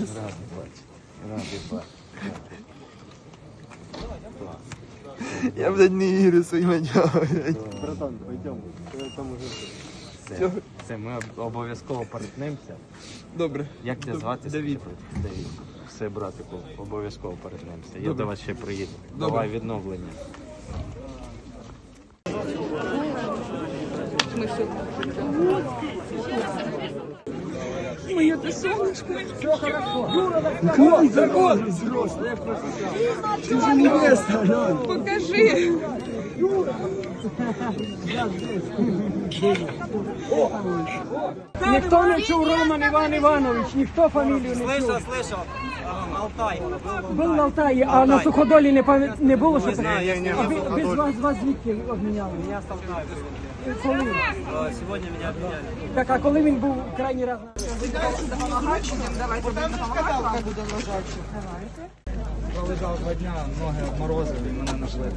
Радий бачити. Радий бачити. Я, блядь, не вірю своїм очам, блядь. Братан, пойдем. Там уже Все, все, ми обов'язково перетнемося. Добре. Як тебе звати? Давід. Давід. Все, братику, обов'язково перетнемося. Я до вас ще приїду. Давай відновлення. Моє ти сонечко. Покажи. Ніхто не чув Роман Іван Іванович, ніхто фамілію не чув. Слышал, слышал. Алтай. Був в Алтаї, а на суходолі не, пам'ят- не було, що знаю, я не а ви- без вас, вас звідки обміняли? Меня с Алтая вызвали. Коли? Э, Сегодня меня обменяли. Так, а коли він був крайній раз? Пролежав два дня, ноги обморозили, мене нашли.